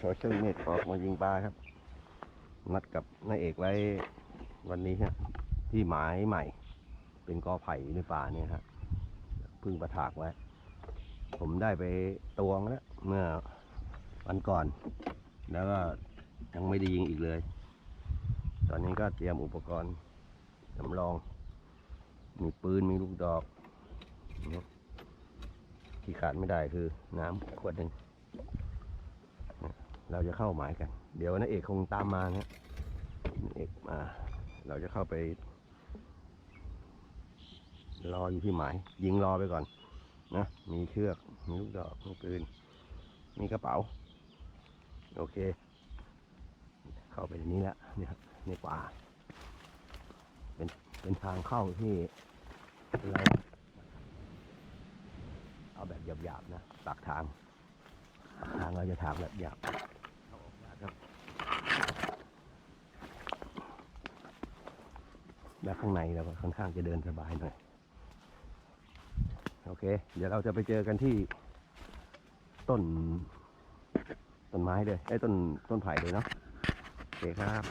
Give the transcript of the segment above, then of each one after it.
โชว์ช่างเมฆออกมายิงปลาครับ นัดกับนายเอกไว้วันนี้ครับที่หมายใหม่ เป็นกอไผ่ในป่าเนี่ยครับพึ่งประถากไว้ ผมได้ไปตวงแล้วเมื่อวันก่อน แล้วก็ยังไม่ได้ยิงอีกเลย ตอนนี้ก็เตรียมอุปกรณ์สำรอง มีปืนมีลูกดอก ที่ขาดไม่ได้คือน้ำขวดหนึ่ง เราจะเข้าหมายกัน เดี๋ยวนาเอกคงตามมานะนาเอกมา เราจะเข้าไป รออยู่ที่หมาย ยิงรอไปก่อน นะ มีเชือก มีลูกดอกมีปืน มีกระเป๋า โอเค เข้าไปในนี้แล้วเนี่ยครับในป่า เป็นเป็นทางเข้าที่เราเอาแบบหยาบๆนะปากทาง ทางเราจะทางแบบหยาบเข้าออกยากครับแบบข้างในเราก็ค่อนข้างจะเดินสบายหน่อย โอเค เดี๋ยวเราจะไปเจอกันที่ ต้น ต้นไม้เลยไอ้ต้นต้นไผ่เลยเนาะโอเคครับ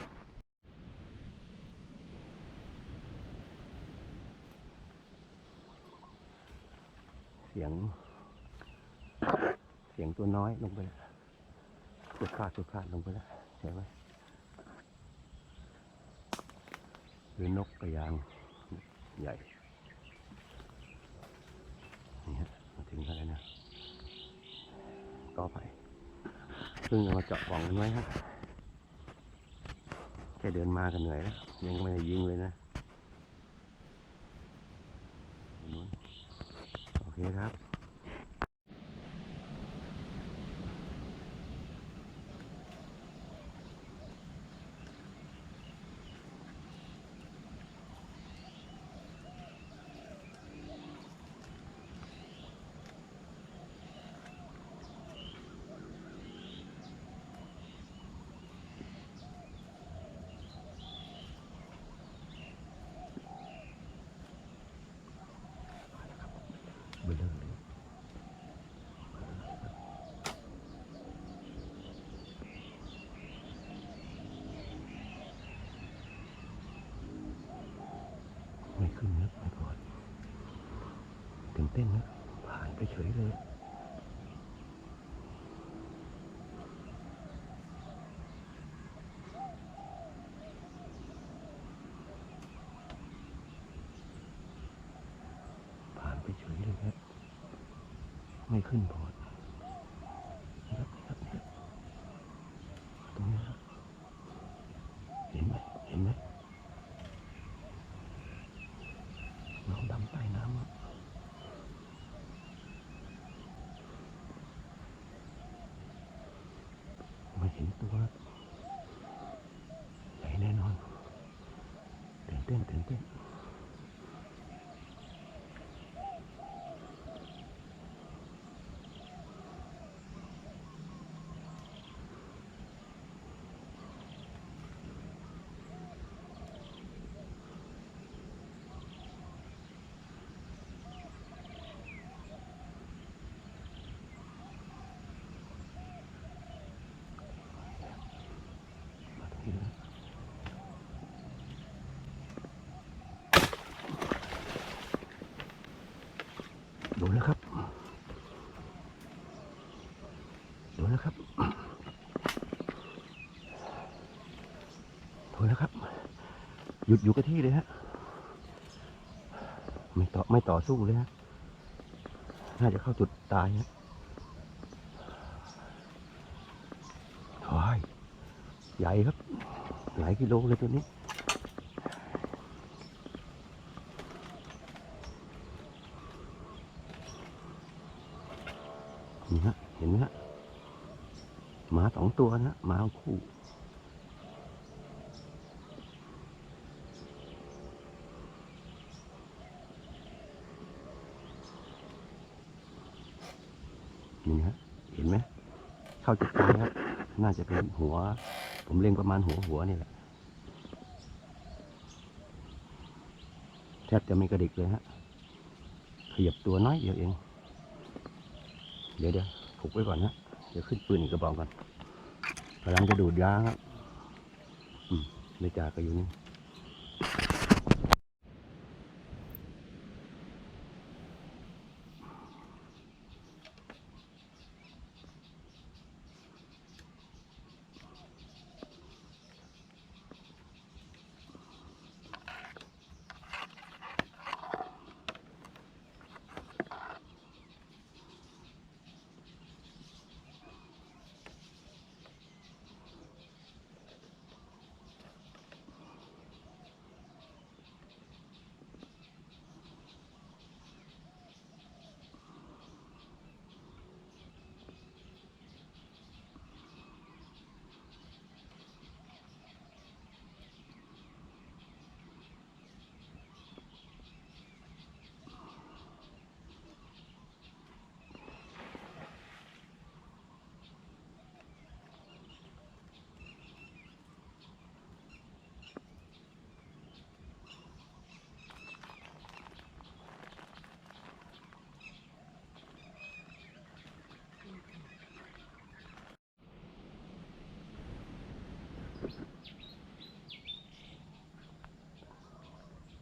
เสียง สียงตัวน้อยลงไปแล้วสุดขาดสุดขาดลงไปแล้วเห็นไหมหรือนกกระยางใหญ่นี่ฮะมาถึงกันแล้วนะก็ไปเพิ่งเอามาเจาะกล่องกันไว้ครับแค่เดินมากันเหนื่อยแล้วยังไม่ได้ยิงเลยนะโอเคครับลอเลย ไม่ขึ้นนะไม่พอตื่นเต้นนะผ่านไปเฉยเลย ผ่านไปเฉยเลยครับ ไม่ขึ้นพอร์ตนะครับนะครับนะครับตรงนี้ครับเห็นไหมเห็นไหมเงาดำใต้น้ำอะไม่เห็นตัวใหญ่แน่นอน ตื่นเต้นตื่นเต้น มาตรงนี้เลยโดนแล้วครับ โดนแล้วครับ โดนแล้วครับ หยุดอยู่กับที่เลยฮะ ไม่ต่อไม่ต่อสู้เลยฮะ น่าจะเข้าจุดตายฮะโอ้ยใหญ่ครับ หลายกิโลเลยตัวนี้นี่ฮะ เห็นไหมฮะหมาสองตัวนะหมาคู่ นี่ฮะเห็นไหมเข้าจุดตายครับน่าจะเป็นหัว ผมเล็งประมาณหัวหัวนี่แหละแทบจะไม่กระดิกเลยฮะขยับตัวน้อยเดียวเอง เดี๋ยวเดี๋ยวผูกไว้ก่อนนะเดี๋ยวขึ้นปืนอีกกระบอกก่อนกำลังจะดูดยาครับ อืมไม่จากก็อยู่นี่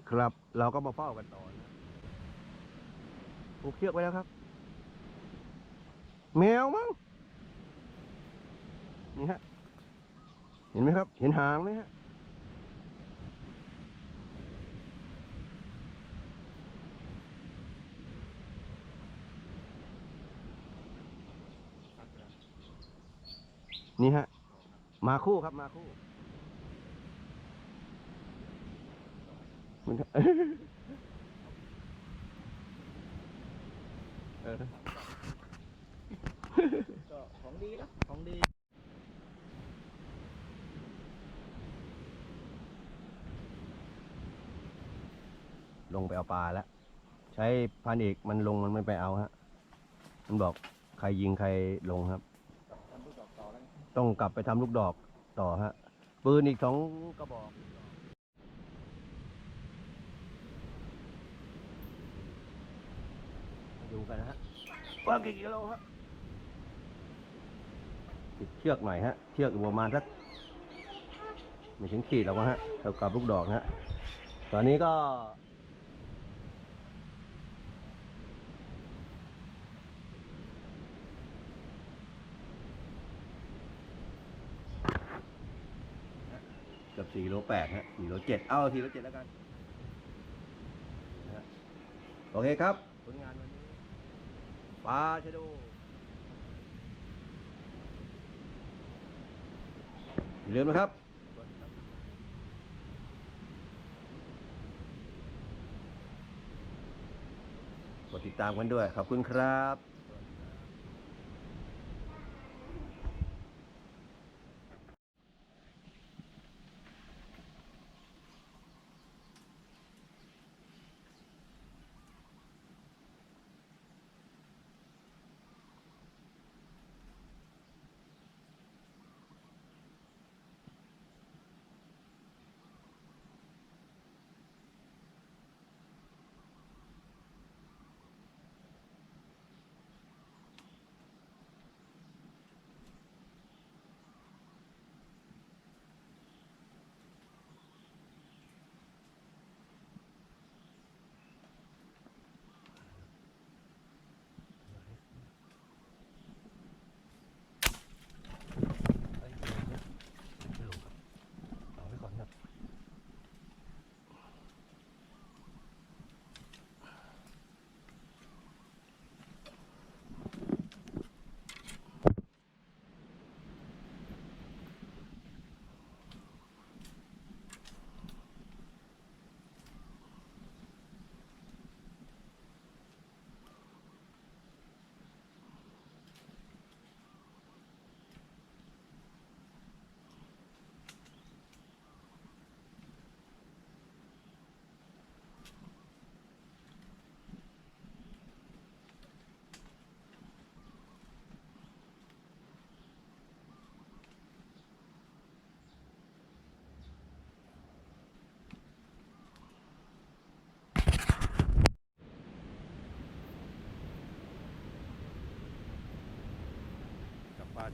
ครับ เราก็มาเฝ้ากันต่อนะผูกเชือกไว้แล้วครับ แมวมั้งนี่ฮะ เห็นไหมครับ เห็นหางไหมฮะนี่ฮะ มาคู่ครับมาคู่ มันเออก็ของดีนะของดีลงไปเอาปลาแล้ว ใช้พันเอกมันลงมันไม่ไปเอาฮะ มันบอกใครยิงใครลงครับ ต้องกลับไปทำลูกดอกต่อฮะ ปืนอีกสองกระบอกมา ดูกันนะฮะว่ากี่กิโลครับติดเชือกหน่อยฮะ เชือกอยู่ประมาณสักไม่ถึงขีดหรอกฮะเท่ากับลูกดอกฮะ ตอนนี้ก็เกือบสี่โลแปดฮะสี่โลเจ็ดเอาสี่โลเจ็ดแล้วกัน โอเคครับ ปลาชะโดอย่าลืมนะครับ กดติดตามกันด้วย ขอบคุณครับ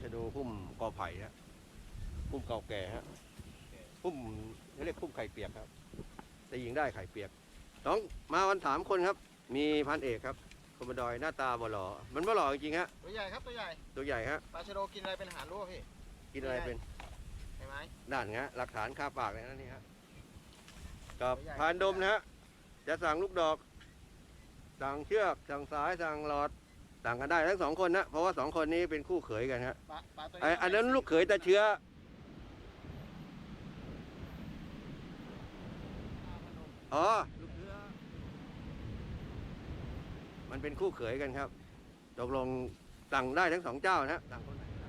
ชะโดพุ่มกอไผ่ฮะพุ่มเก่าแก่ฮะพุ่มเขาเรียกพุ่มไข่เปียกครับ แต่ยิงได้ไข่เปียกน้องมาวันถามคนครับ มีพันเอกครับคอมมานดอยหน้าตาบ่หล่อมันบ่หล่อจริงๆฮะตัวใหญ่ครับตัวใหญ่ตัวใหญ่ฮะปลาชะโดกินอะไรเป็นอาหารรู้ป่ะพี่กินอะไรเป็นเห็นไหมด่านฮะหลักฐานคาปากเลยนะนี่ฮะกับตัวใหญ่พานดมนะฮะจะสั่งลูกดอก สั่งเชือกสั่งสายสั่งหลอด สั่งกันได้ทั้งสองคนนะเพราะว่าสองคนนี้เป็นคู่เขยกันฮะปลาปลาตัวไออันนั้นลูกเขยตาเชื้อ อ๋อ ลูกเชื้อ มันเป็นคู่เขยกันครับตกลงสั่งได้ทั้งสองเจ้านะสั่งคนไหนก็ได้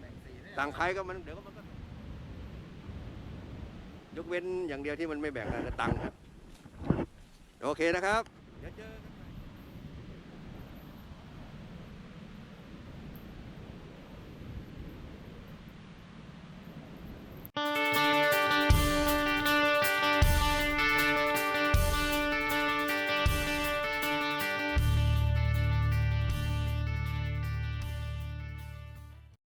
แบ่งสีด้วยนะสั่งใครก็มันเดี๋ยวก็มันก็ยกเว้นอย่างเดียวที่มันไม่แบ่งกันคือตังค์ครับโอเคนะครับ